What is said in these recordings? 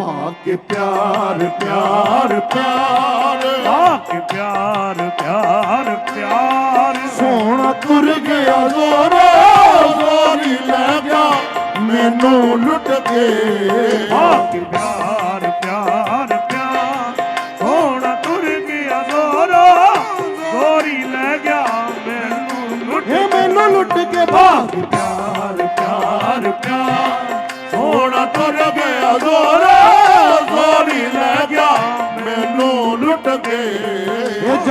ਭਾਗ ਕੇ ਪਿਆਰ ਪਿਆਰ। ਪਿਆਰ ਕੇ ਪਿਆਰ ਪਿਆਰ ਪਿਆਰ। ਸੋਹਣਾ ਤੁਰ ਗਿਆ ਜ਼ੋਰਾ ਜ਼ੋਰੀ ਲੈ ਗਿਆ ਮੈਨੂੰ ਲੁੱਟ ਕੇ। ਕੇ ਪਿਆਰ ਪਿਆਰ ਪਿਆਰ। ਸੋਹਣਾ ਤੁਰ ਗਿਆ ਗੋਰਾ ਗੋਰੀ ਲੈ ਗਿਆ ਮੈਨੂੰ ਲੁੱਟ ਇਹ ਮੈਨੂੰ ਲੁੱਟ ਕੇ। ਭਾਗ ਪਿਆਰ ਪਿਆਰ ਪਿਆਰ। ਸੋਹਣਾ ਤੁਰ ਗਿਆ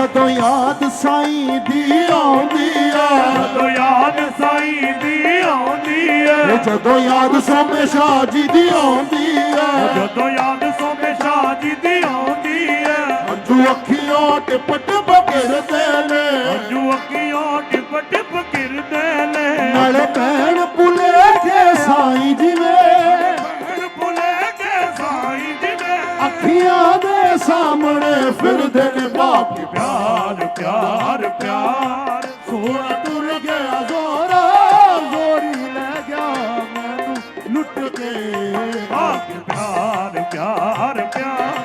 ਜਦੋਂ ਯਾਦ ਸਾਈਂ ਦੀ ਆਉਂਦੀ ਆ ਜਦੋਂ ਯਾਦ ਸਾਈਂ ਦੀ ਆਉਂਦੀ ਹੈ ਜਦੋਂ ਯਾਦ ਸੋਮੇ ਸ਼ਾਹ ਜੀ ਦੀ ਆਉਂਦੀ ਆ ਜਦੋਂ ਯਾਦ ਸੋਮੇ ਸ਼ਾਹ ਜੀ ਦੀ ਆਉਂਦੀ ਹੈ ਅੰਜੂ ਅੱਖੀਆਂ ਟਿਪ ਟਿਪ ਗਿਰਦੇ ਨੇ। ਅੰਜੂ ਅੱਖੀਆਂ ਟਿਪ ਟਿਪ ਗਿਰਦੇ ਨੇ। ਨਾਲੇ ਭੈਣ ਫਿਰਦੇ ਨੇ ਬਾਪ ਪਿਆਰ ਪਿਆਰ ਪਿਆਰ। ਸੋਹਣਾ ਤੁਰ ਗਿਆ ਜ਼ੋਰਾ ਜ਼ੋਰੀ ਲੈ ਗਿਆ ਮੈਨੂੰ ਲੁੱਟ ਕੇ। ਕੇ ਪਿਆਰ ਪਿਆਰ ਪਿਆਰ।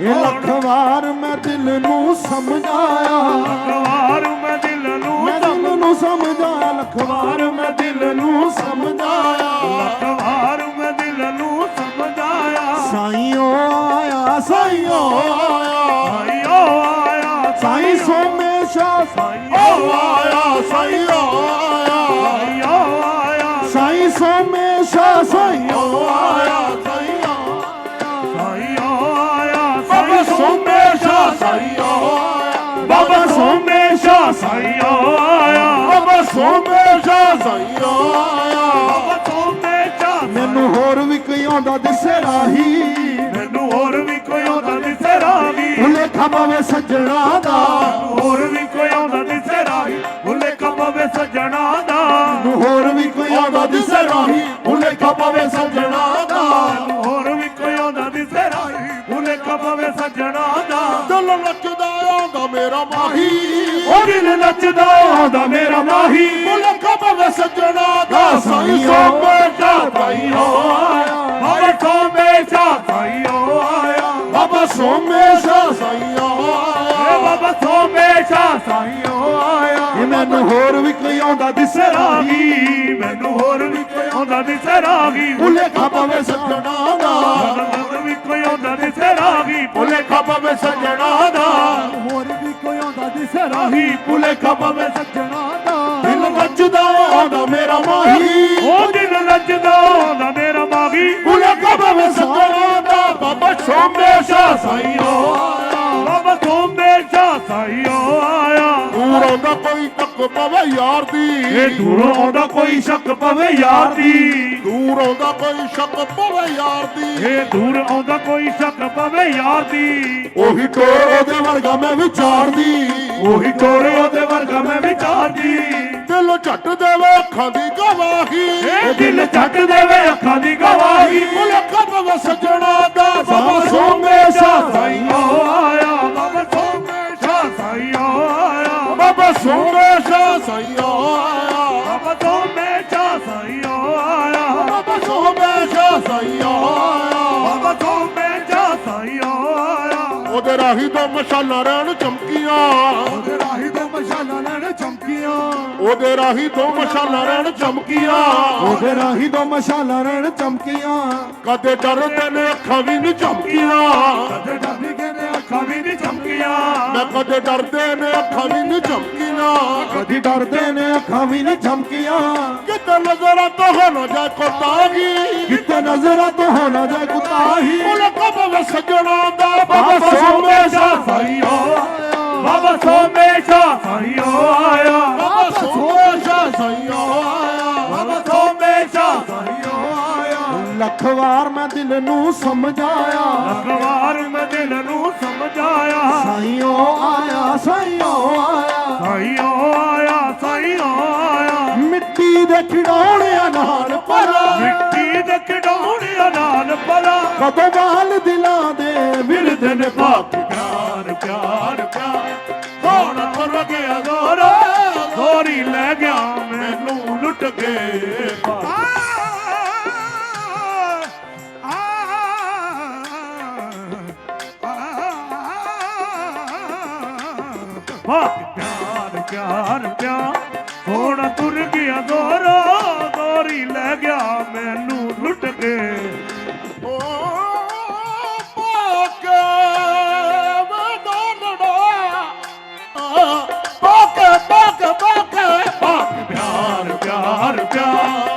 ਇਹ ਲੱਖ ਵਾਰ ਮੈਂ ਦਿਲ ਨੂੰ ਸਮਝਾਇਆ। ਕਵਾਰ ਮੈਂ ਦਿਲ ਨੂੰ ਮੈਂ ਦਿਲ ਨੂੰ ਸਮਝਾਇਆ ਲੱਖ ਵਾਰ ਮੈਂ ਦਿਲ ਨੂੰ ਸਮਝਾਇਆ। ਕਵਾਰ ਮੈਂ ਦਿਲ ਨੂੰ ਸਮਝਾਇਆ। ਸਾਈਓ ਆਇਆ ਸਾਈਓ ਆਇਆ। ਸ਼ਾਹ ਸਾਈਓ ਆਇਆ ਸਾਈਓ ਆਇਆ। ਸਾਈਓ ਆਇਆ ਸਾਈ ਸੋਮੇ ਸ਼ਾਹ ਸਾਈਓ ਆਇਆ ਸਾਈਓ ਸਾਈਓ ਆਇਆ। ਬਾਬਾ ਸਾਈਓ ਸੋਮੇ ਸ਼ਾਹ ਸਾਈਓ ਆਇਆ। ਬਾਬਾ ਸੋਮੇ ਸ਼ਾਹ ਸਾਈਓ ਆਇਆ। ਬਾਬਾ ਸੋਮੇ ਸ਼ਾਹ ਸਾਈਓ ਆਇਆ। ਬਾਬਾ ਸੋਮੇ ਸ਼ਾਹ ਮੈਨੂੰ ਹੋਰ ਵੀ ਕੋਈ ਆਉਂਦਾ ਦਿਸੇ ਰਾਹੀ। ਮੈਨੂੰ ਹੋਰ ਵੀ ਕੋਈ ਆਉਂਦਾ ਦਿਸੇ ਰਾਹੀ। ਭੁਲੇ ਖਪਾਵੇ ਸੱਜਣਾ ਦਾ। ਨੱਚਦਾ ਆਉਂਦਾ ਮੇਰਾ ਮਾਹੀ। ਭੁਲੇ ਖਪਾਵੇ ਸੱਜਣਾ ਦਾ ਸਾਈ ਸੋਮੇ ਸ਼ਾਹ ਸਾਈਓ ਆਇਆ। ਬਾਬਾ ਸੋਮੇ ਸ਼ਾਹ ਸਾਈਓ ਆਇਆ। ਬਾਬਾ ਸੋਮੇ ਸ਼ਾਹ ਸਾਈਓ ਏ ਆਇਆ। ਬਾਬਾ ਸੋਮੇ ਸ਼ਾਹ ਸਾਈਓ ਆਇਆ। ਇਹ ਮੈਨੂੰ ਹੋਰ ਵੀ ਕੋਈ ਆਉਂਦਾ ਦਿਸੇ ਰਾਗੀ ਮੈਨੂੰ ਹੋਰ ਵੀ ਕੋਈ ਆਉਂਦਾ ਦਿਸੇ ਰਾਗੀ ਭੁਲੇ ਖਪਾਵੇ ਸੱਜਣਾ ਦਾ। ਹੋਰ ਵੀ ਕੋਈ ਆਉਂਦਾ ਦਿਸੇ ਰਾਗੀ ਭੁਲੇ ਖਪਾਵੇ ਸੱਜਣਾ ਦਿਸੇ ਰਾਗੀ ਭੁਲੇ ਖਪਾਵੇ ਸੱਜਣਾ ਦਾ। ਦਿਲ ਨੱਚਦਾ ਆਉਂਦਾ ਮੇਰਾ ਮਾਹੀ। ਉਹ ਦਿਨ ਨੱਚਦਾ ਆਉਂਦਾ ਮੇਰਾ ਮਾਗੀ ਭੁਲੇ ਖਪਾਵੇ ਸੱਜਣਾ ਦਾ। ਬਾਬਾ ਸੋਮੇ ਸ਼ਾਹ ਸਾਈਓ ਪਵੇ ਯਾਰ ਦੀ। ਇਹ ਦੂਰੋਂ ਆਉਂਦਾ ਕੋਈ ਸ਼ੱਕ ਪਵੇ ਯਾਰ ਦੀ। ਦੂਰ ਆਉਂਦਾ ਕੋਈ ਸ਼ੱਕ ਪਵੇ ਯਾਰ ਦੀ। ਇਹ ਦੂਰ ਆਉਂਦਾ ਕੋਈ ਸ਼ੱਕ ਪਵੇ ਯਾਰ ਦੀ। ਉਹੀ ਟੋਰ ਉਹਦੇ ਵਰਗਾ ਮੈਂ ਵਿਚਾਰਦੀ ਉਹੀ ਟੋਰੇ ਉਹਦੇ ਵਰਗਾ ਮੈਂ ਵਿਚਾਰਦੀ ਦਿਲ ਝੱਟ ਦੇਵੇ ਅੱਖਾਂ ਦੀ ਗਵਾਹੀ। ਇਹ ਦਿਲ ਛੱਡ ਦੇਵੇ ਅੱਖਾਂ ਦੀ ਗਵਾਹੀ। ਭੁਲੇ ਖਪਾਵੇ ਸੱਜਣਾ ਉਹਦੇ ਰਾਹੀ ਤੋਂ ਮਸ਼ਾਲਾਂ ਰਹਿਣ ਚਮਕੀਆਂ। ਉਹਦੇ ਰਾਹੀ ਤੋਂ ਮਸ਼ਾਲਾਂ ਲੈਣ ਚਮਕੀਆਂ। ਉਹਦੇ ਰਾਹੀ ਤੋਂ ਮਸ਼ਾਲਾਂ ਰਹਿਣ ਚਮਕੀਆਂ। ਉਹਦੇ ਰਾਹੀ ਤੋਂ ਮਸ਼ਾਲਾਂ ਰਣ ਚਮਕੀਆਂ। ਕਦੇ ਡਰਦੇ ਨੇ ਅੱਖਾਂ ਵੀ ਨਹੀਂ ਚਮਕੀਆਂ। ਕਦੇ ਡਰਦੀ ਕਹਿੰਦੇ ਅੱਖਾਂ ਵੀ ਨਹੀਂ ਮੈਂ ਕਦੇ ਡਰਦੇ ਨੇ ਅੱਖਾਂ ਵੀ ਨਹੀਂ ਚਮਕੀਆਂ। ਕਦੀ ਡਰਦੇ ਨੇ ਅੱਖਾਂ ਵੀ ਨਹੀਂ ਚਮਕੀਆਂ। ਕਿਤੇ ਨਜ਼ਰਾਂ ਤੋਂ ਹੋ ਨਾ ਜਾ ਕੋਤਾਗੀ ਕਿਤੇ ਨਜ਼ਰਾਂ ਤੋਂ ਹੋ ਨਾ ਜਾਏ ਕੁਤਾਹੀ। ਉਹਨੇ ਕਬਵੇ ਸੱਜਣਾ ਦਾ ਬਾਬਾ ਬਾਬਾ ਸੋਮੇ ਸ਼ਾਹ ਸਾਈਓ। ਬਾਬਾ ਸੋਮੇ ਸ਼ਾਹ ਸਾਈਓ ਆਇਆ। ਲੱਖ ਵਾਰ ਮੈਂ ਦਿਲ ਨੂੰ ਸਮਝਾਇਆ। ਅਖਬਾਰ ਮੈਂ ਦਿਲ ਨੂੰ ਸਮਝਾਇਆ। ਸਾਈਓ ਆਇਆ ਸਾਈਓ ਆਇਆ। ਸਾਈਓ ਆਇਆ ਸਾਈਓ ਆਇਆ। ਮਿੱਟੀ ਦੇ ਖਿਡੌਣਿਆਂ ਨਾਲ ਭਰਾ ਮਿੱਟੀ ਦੇ ਖਿਡੌਣਿਆਂ ਨਾਲ ਭਲਾ ਕਦੋਂ ਬਾਲ ਦਿਲਾਂ ਦੇ ਮਿਲਦੇ ਨੇ ਪਿਆਰ ਪਿਆਰ ਹੁਣ ਤੁਰ ਗਿਆ ਦੋਰਾ, ਦੋਰੀ ਲੈ ਗਿਆ ਮੈਨੂੰ ਲੁੱਟ ਕੇ। ਓ ਪਾਕੇ ਮਦੋਨੜਾ ਪਾਕੇ ਪਾਕੇ ਪਾਕੇ। ਬਾਤ ਪਿਆਰ ਪਿਆਰ ਪਿਆਰ।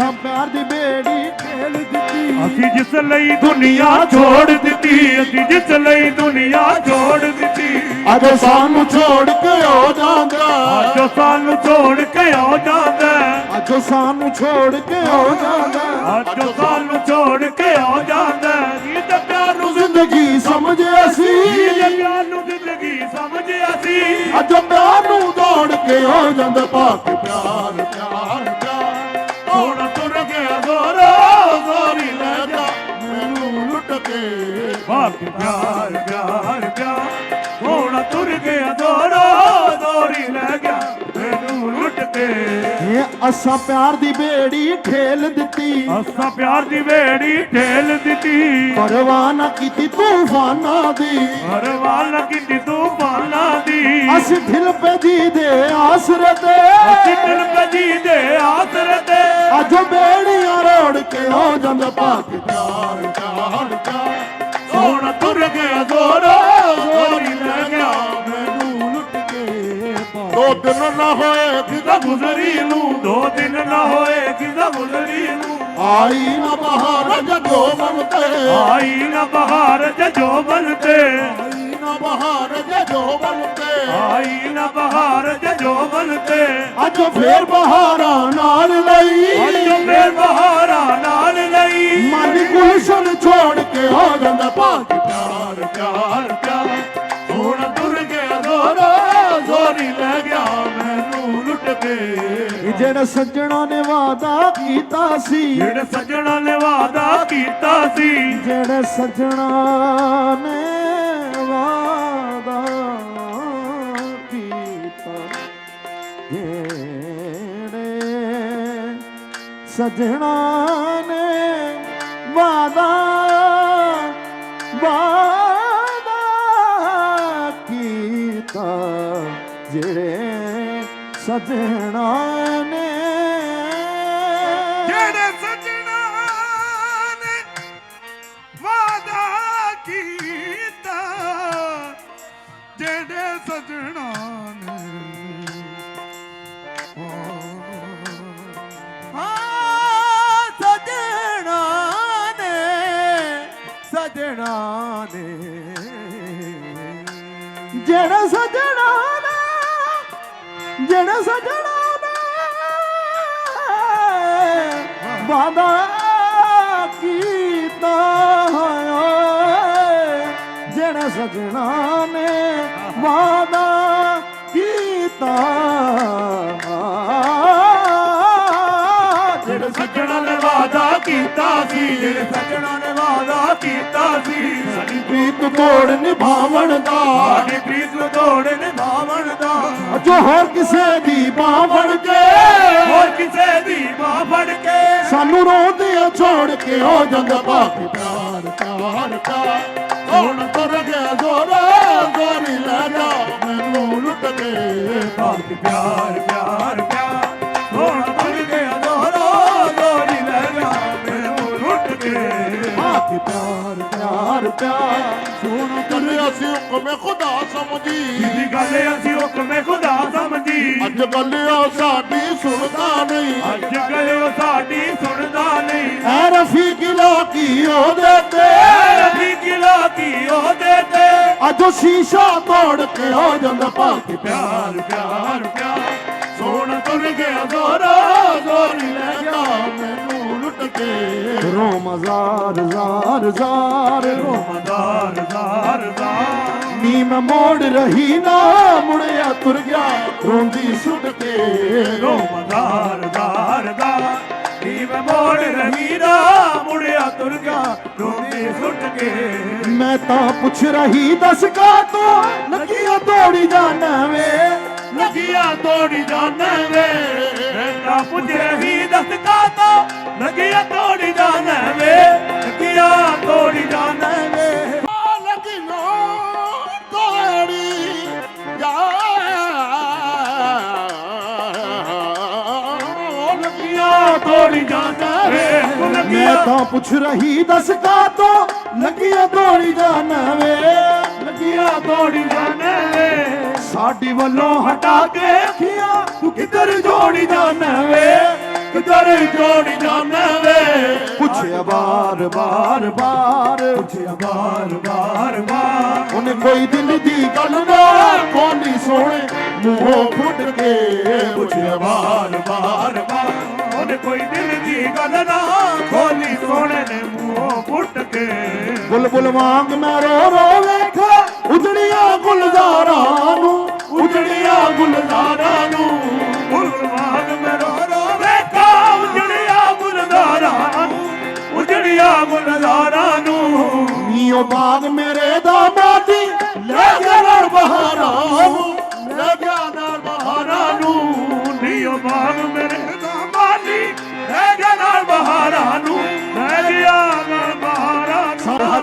ਅਸੀਂ ਅਸਾਂ ਪਿਆਰ ਦੀ ਬੇੜੀ ਖੇਲ ਦਿੱਤੀ। ਅਸੀਂ ਜਿਸ ਲਈ ਦੁਨੀਆ ਛੋੜ ਦਿੱਤੀ ਅਸੀਂ ਜਿਸ ਲਈ ਦੁਨੀਆ ਛੋੜ ਦਿੱਤੀ। ਅੱਜ ਸਾਨੂੰ ਛੋੜ ਕੇ ਹੋ ਜਾਂਦਾ। ਅੱਜ ਸਾਨੂੰ ਛੋੜ ਕੇ ਹੋ ਜਾਂਦਾ। ਅੱਜ ਸਾਨੂੰ ਛੋੜ ਕੇ ਹੋ ਜਾਂਦਾ। ਅੱਜ ਸਾਨੂੰ ਛੋੜ ਕੇ ਹੋ ਜਾਂਦਾ। ਜੀ ਤੇ ਪਿਆਰ ਨੂੰ ਜ਼ਿੰਦਗੀ ਸਮਝਿਆ ਜੀ ਸੀ। ਤੇ ਪਿਆਰ ਨੂੰ ਜ਼ਿੰਦਗੀ ਸਮਝਿਆ ਸੀ। ਅੱਜ ਪਿਆਰ ਨੂੰ ਦੌੜ ਕੇ ਹੋ ਜਾਂਦਾ। ਪਿਆਰ ਪਿਆਰ ਬਾਕ ਪਿਆਰ ਪਿਆਰ ਪਿਆਰ। ਹੁਣ ਤੁਰ ਗਿਆ ਦੋਰਾ ਦੋਰੀ ਲੈ ਗਿਆ। ਮੈਨੂੰ ਲੁੱਟ ਕੇ। ਇਹ ਅਸਾਂ ਪਿਆਰ ਦੀ ਬੇੜੀ ਖੇਲ ਦਿੱਤੀ। ਅਸਾਂ ਪਿਆਰ ਦੀ ਵੇੜੀ ਢੇਲ ਦਿੱਤੀ। ਪਰਵਾਹ ਨਾ ਕੀਤੀ ਤੂਫਾਨਾਂ ਦੀ। ਹਰਵਾਲ ਕੀਤੀ ਤੂਫਾਨਾਂ ਦੀ। ਅਸੀਂ ਦਿਲ ਪੇ ਜੀ ਦੇ ਆਸਰੇ ਤੇ। ਅਸੀਂ ਦਿਲ ਕਜੀ ਦੇ ਆਸਰੇ ਤੇ। ਅੱਜ ਬੇੜੀਆਂ ਰੋੜ ਕੇ ਹੋ ਜਾਂਦਾ ਪਿਆਰ ਪਿਆਰ। ਹੁਣ ਤੁਰ ਗਿਆ ਜ਼ੋਰਾ। ਜ਼ੋਰੀ ਲੈ ਗਿਆ ਮੈਨੂੰ ਲੁੱਟ ਕੇ ਦੋ ਦਿਨ ਨਾ ਹੋਏ ਕਿਦਾ ਗੁਜ਼ਰੀ ਨੂੰ ਦੋ ਦਿਨ ਨਾ ਹੋਏ ਕਿਦਾ ਗੁਜ਼ਰੀ ਨੂੰ ਆਈ ਨਾ ਬਹਾਰ ਜਦੋਂ ਮਨ ਤੇ। ਆਈ ਨਾ ਬਹਾਰ ਜਜੋ ਬਨ ਤੇ। ਆਈ ਨਾ ਬਹਾਰ ਜਜੋ ਮਨ ਤੇ। ਆਈ ਨਾ ਬਹਾਰ ਜਜੋ ਬਨ ਤੇ। ਅੱਜ ਫੇਰ ਬਹਾਰਾ ਨਾਲ ਲਈ। ਅੱਜ ਫੇਰ ਬਹਾਰਾ ਨਾਲ ਲਈ। ਮਨ ਗੁਲਸ਼ਨ ਛੋੜ ਕੇ ਹੋ ਜਾਂਦਾ ਭਾਗ ਪਿਆਰ ਪਿਆਰ ਪਿਆਰ। ਹੁਣ ਤੁਰ ਗਿਆ ਜ਼ੋਰਾ ਜ਼ੋਰੀ ਲੈ ਗਿਆ ਮੈਨੂੰ ਲੁੱਟ ਕੇ। ਜਿਹੜਾ ਸੱਜਣਾ ਨੇ ਵਾਦਾ ਕੀਤਾ ਸੀ ਜਿਹੜੇ ਸੱਜਣਾ ਨੇ ਵਾਦਾ ਕੀਤਾ ਸੀ। ਜਿਹੜੇ ਸੱਜਣਾ ਨੇ ਵਾਦਾ ਕੀਤਾ ਜਿਹੜੇ ਸੱਜਣਾ ਨੇ ਵਾਦਾ ਸੱਜਣਾ ਨੇ। ਜਿਹੜੇ ਸੱਜਣਾ ਨੇ ਵਾਦਾ ਕੀਤਾ ਜਿਹੜੇ ਸੱਜਣਾ ਨੇ। ਸਜਣਾ ਨੇ ਸਜਣਾ ਨੇ। ਜਿਹੜਾ ਸਜਣਾ ਜਿਹੜਾ ਸਜਣਾ ਨੇ ਵਾਦਾ ਕੀਤਾ ਓਏ ਜਿਹੜਾ ਸਜਣਾ ਨੇ ਵਾਦਾ ਕੀਤਾ। ਜਿਹੜੇ ਸੱਜਣਾ ਨੇ ਵਾਦਾ ਕੀਤਾ ਸੀ, ਜਿਹੜੇ ਸੱਜਣਾ ਨੇ ਵਾਦਾ ਕੀਤਾ ਸੀ, ਸਾਡੀ ਪ੍ਰੀਤ ਤੋੜ ਨਿਭਾਵਣ ਦਾ, ਸਾਡੀ ਪ੍ਰੀਤ ਨੂੰ ਤੋੜ ਨਿਭਾਵਣ ਦਾ। ਜੋ ਹੋਰ ਕਿਸੇ ਦੀ ਬਾਹ ਫੜ ਕੇ ਹੋਰ ਕਿਸੇ ਦੀ ਬਾਹ ਫੜ ਕੇ। ਸਾਨੂੰ ਰੋਂਦੇ ਆ ਛੋੜ ਕੇ ਹੋ ਜਾਂਦਾ ਭਾਗ ਪਿਆਰ ਪਿਆਰ ਪਿਆਰ। ਹੁਣ ਤੁਰ ਗਿਆ ਜ਼ੋਰਾ ਜ਼ੋਰੀ ਲੈ ਜਾ ਮੈਨੂੰ ਲੁੱਟ ਕੇ। ਭਾਗ ਪਿਆਰ ਪਿਆਰ ਪਿਆਰ। ਪਿਆਰ ਸੁਣ ਕਰ ਅਸੀਂ ਹੁਕਮੇ ਖੁਦਾ ਸਮਝੀ। ਦੀ ਗੱਲ ਅਸੀਂ ਹੁਕਮੇ ਖੁਦਾ ਸਮਝੀ। ਅੱਜ ਗੱਲਿਓ ਸਾਡੀ ਸੁਣਦਾ ਨਹੀਂ। ਅੱਜ ਗਲਿਓ ਸਾਡੀ ਸੁਣਦਾ ਨਹੀਂ। ਐ ਰਫੀਕ ਲੋਕੀ ਉਹਦੇ ਤੇ? ਰਬੀ ਕਿਲਾ ਕੀ ਉਹਦੇ ਤੇ? ਅੱਜ ਉਹ ਸ਼ੀਸ਼ਾ ਤੋੜ ਕੇ ਹੋ ਜਾਂਦਾ ਭਾਗ ਪਿਆਰ। ਪਿਆਰ ਪਿਆਰ ਸੋਹਣਾ ਤੁਰ ਗਿਆ ਦੋਰਾ ਰੋਮ ਜ਼ਾਰ ਜ਼ਾਰ। ਜ਼ਾਰ ਰੋਮ ਜ਼ਾਰ ਜ਼ਾਰ ਨੀ ਮੈਂ ਮੋੜ ਰਹੀ ਨਾ ਮੁੜਿਆ ਤੁਰ ਗਿਆ ਰੋਂਦੀ ਸੁੱਟ ਕੇ। ਰੋ ਮਦਾਰ ਦਾਰ ਦਾ ਨੀਵ ਮੋੜ ਰਹੀ ਨਾ ਮੁੜਿਆ ਤੁਰ ਗਿਆ ਰੋਂਦੀ ਸੁੱਟ ਕੇ। ਮੈਂ ਤਾਂ ਪੁੱਛ ਰਹੀ ਦੱਸ ਕਾ ਤੂੰ ਲੱਗੀਆਂ ਤੋੜੀ ਜਾਣਾ ਵੇ। ਲਗੀਆਂ ਤੋੜੀ ਜਾਣੇ ਵੇ ਨਾ ਪੁੱਜੇ ਹੀ ਦਸਕਾ ਤੋ ਲਗੀਆਂ ਤੋੜੀ ਜਾਣੇ ਵੇ ਲਗੀਆਂ ਤੋੜੀ ਜਾਣੇ ਵੇ ਲਗੀਆਂ ਤੋੜੀ ਜਾ ਲਗੀਆਂ ਤੋੜੀ ਜਾਣੇ ਵੇ ਮੈਂ ਤਾਂ ਪੁੱਛ ਰਹੀ ਦਸਕਾ ਤੋ ਲਗੀਆਂ ਤੋੜੀ ਜਾਣੇ ਵੇ ਲਗੀਆਂ ਤੋੜੀ ਜਾ ਸਾਡੀ ਵੱਲੋਂ ਹਟਾ ਕੇ ਅੱਖੀਆਂ ਤੂੰ ਕਿੱਧਰ ਜੋੜੀ ਜਾਣਾ ਵੇ? ਕਿੱਧਰ ਜੋੜੀ ਜਾਣਾ ਵੇ? ਪੁੱਛਿਆ ਬਾਰ ਬਾਰ ਬਾਰ ਪੁੱਛਿਆ ਬਾਰ ਬਾਰ ਬਾਰ। ਉਹਨੇ ਕੋਈ ਦਿਲ ਦੀ ਗੱਲ ਨਾ ਖੋਲੀ ਸੋਹਣੇ ਮੂੰਹੋਂ ਫੁੱਟ ਕੇ। ਪੁੱਛਿਆ ਬਾਰ ਬਾਰ ਬਾਰ ਉਹਨੇ ਕੋਈ ਦਿਲ ਦੀ ਗੱਲ ਨਾ ਖੋਲੀ ਸੋਹਣੇ ਨੇ ਮੂੰਹੋਂ ਫੁੱਟ ਕੇ। ਬੁਲਬੁਲ ਵਾਂਗ ਮੈਂ ਰੋ ਰੋ ਵੇਖਾ ਉਜੜੀਆਂ ਗੁਲਜ਼ਾਰਾਂ ਨੂੰ, ਉਜੜੀਆਂ ਗੁਲਜ਼ਾਰਾਂ ਨੂੰ। ਗੁਲਵਾਨ ਮੈਂ ਰੋ ਰੋ ਵੇਖਾ ਗੁਲਜ਼ਾਰਾਂ ਨੂੰ, ਉਜੜੀਆਂ ਗੁਲਜ਼ਾਰਾਂ ਨੂੰ। ਨੀਓ ਬਾਗ ਮੇਰੇ ਦਾਮਾਦੀ ਲੈ ਗਿਆ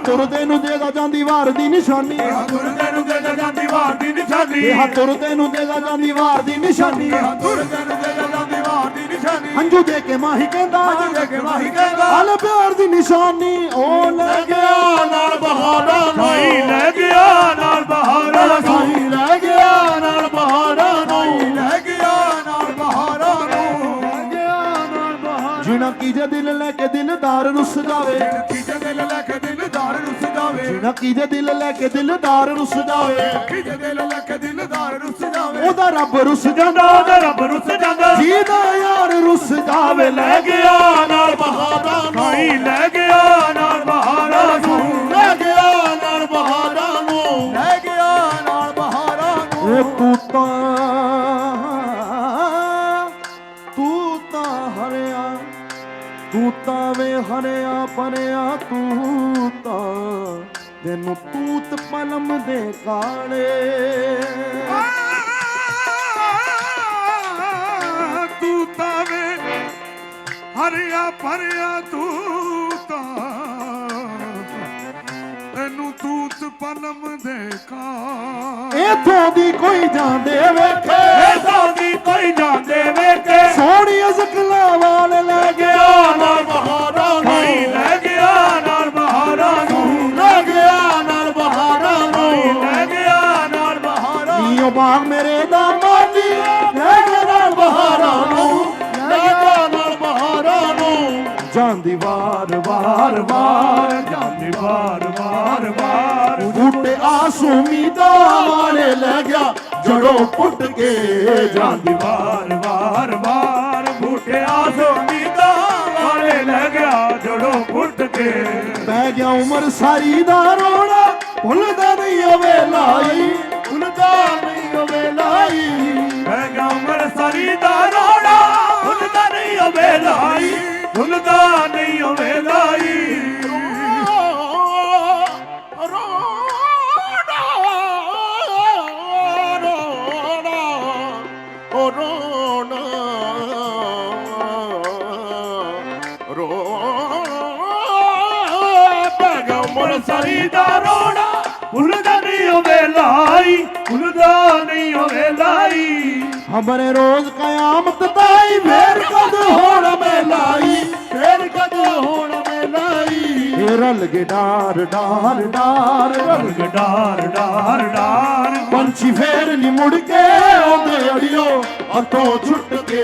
ਤੁਰਦੇ ਨੂੰ ਦੇਦਾ ਜਾਂਦੀ ਵਾਰ ਦੀ ਨਿਸ਼ਾਨੀ। ਤੁਰਦੇ ਨੂੰ ਦੇ ਜਾਂਦੀ ਵਾਰ ਦੀ ਨਿਸ਼ਾਨੀ। ਇਹ ਤੁਰਦੇ ਨੂੰ ਦੇਦਾ ਜਾਂਦੀ ਵਾਰ ਦੀ ਨਿਸ਼ਾਨੀ। ਤੁਰਦੇ ਨੂੰ ਦੇ ਜਾਂਦੀ ਵਾਰ ਦੀ ਨਿਸ਼ਾਨੀ। ਹੰਝੂ ਦੇ ਕੇ ਮਾਹੀ ਕਹਿੰਦਾ ਹੰਝੂ ਦੇ ਕੇ ਮਾਹੀ ਕਹਿੰਦਾ। ਹਾਲ ਪਿਆਰ ਦੀ ਨਿਸ਼ਾਨੀ ਉਹ ਲੈ ਗਿਆ ਨਾਲ ਬਹਾਰਾਂ ਸਾਈ ਨੂੰ ਲੈ ਗਿਆ ਕੀ ਜੇ ਦਿਲ ਲੈ ਕੇ ਦਿਲਦਾਰ ਰੁੱਸ ਜਾਵੇ? ਕੀਜੇ ਦਿਲ ਲੈ ਕੇ ਦਿਲਦਾਰ ਰੁੱਸ ਜਾਵੇ? ਜਿਨਾ ਕੀ ਜੇ ਦਿਲ ਲੈ ਕੇ ਦਿਲਦਾਰ ਰੁੱਸ ਜਾਵੇ। ਕੀਜੇ ਦਿਲ ਲੈ ਕੇ ਦਿਲਦਾਰ ਰੁੱਸ ਜਾਵੇ? ਉਹਦਾ ਰੱਬ ਰੁੱਸ ਜਾਂਦਾ ਉਹਦਾ ਰੱਬ ਰੁੱਸ ਜਾਂਦਾ। ਜਿਹਦਾ ਯਾਰ ਰੁੱਸ ਜਾਵੇ ਲੈ ਗਿਆ ਨਾਲ ਬਹਾਰਾਂ ਨੂੰ ਸਾਈ ਲੈ ਗਿਆ ਨਾਲ ਬਹਾਰਾਂ ਨੂੰ ਦੇ ਕਾ ਇਥੋਂ ਦੀ ਕੋਈ ਜਾਂਦੇ ਵੇਖੇ। ਐਸਾ ਦੀ ਕੋਈ ਜਾਂਦੇ ਵੇਖੇ। ਸੋਹਣੀ ਅਜ਼ਕਲਾ ਜਾਂਦੀ ਵਾਰ ਵਾਰ ਵਾਰ, ਜਾਂਦੀ ਵਾਰ ਵਾਰ ਵਾਰ। ਬੂਟੇ ਆਸੂਮੀਦਾ ਵਾਲੇ ਲੈ ਗਿਆ ਜੜੋਂ ਪੁੱਟ ਕੇ ਜਾਂਦੀ ਵਾਰ ਵਾਰ ਵਾਰ। ਬੂਟੇ ਆਸੋ ਮੀਦਾ ਵਾਲੇ ਲੈ ਗਿਆ ਜੜੋਂ ਪੁੱਟ ਕੇ। ਪੈ ਗਿਆ ਉਮਰ ਸਾਰੀ ਦਾ ਰੋਣਾ ਭੁੱਲਦਾ ਨਹੀਂ ਹੋਵੇ ਲਾਈ ਭੁੱਲਦਾ ਨਹੀਂ ਹੋਵੇ ਲਾਈ ਮੈਂ ਗਿਆ ਉਮਰ ਸਾਰੀ ਦਾ ਹਮਰੇ ਰੋਜ਼ ਕਿਆਮਤ ਤਾਈ ਫੇਰ ਕਦ ਹੋਣ ਮੇਲਾਈ ਫੇਰ ਕਦ ਹੋਣ ਮੇਲਾਈ ਇਹ ਰਲ ਕੇ ਡਾਰ ਡਾਰ ਡਾਰ। ਰਲ ਕੇ ਡਾਰ ਡਾਰ ਡਾਰ। ਪੰਛੀ ਫੇਰ ਨੀ ਮੁੜ ਕੇ ਆਉਂਦੇ ਅੜਿਓ ਹੱਥੋਂ ਛੁੱਟ ਕੇ।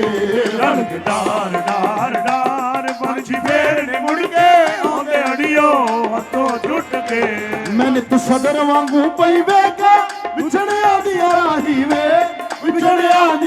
ਰਲ ਕੇ ਡਾਰ ਡਾਰ ਡਾਰ। ਪੰਛੀ ਫੇਰ ਨੇ ਮੁੜ ਕੇ ਆਉਂਦੇ ਅੜਿਓ ਹੱਥੋਂ ਛੁੱਟ ਕੇ। ਮੈਂ ਨਿਤ ਸਦਰ ਵਾਂਗੂ ਪਈ ਵੇਖਾ ਵਿਛੜਿਆ ਦੀ ਵਿਛੜਿਆ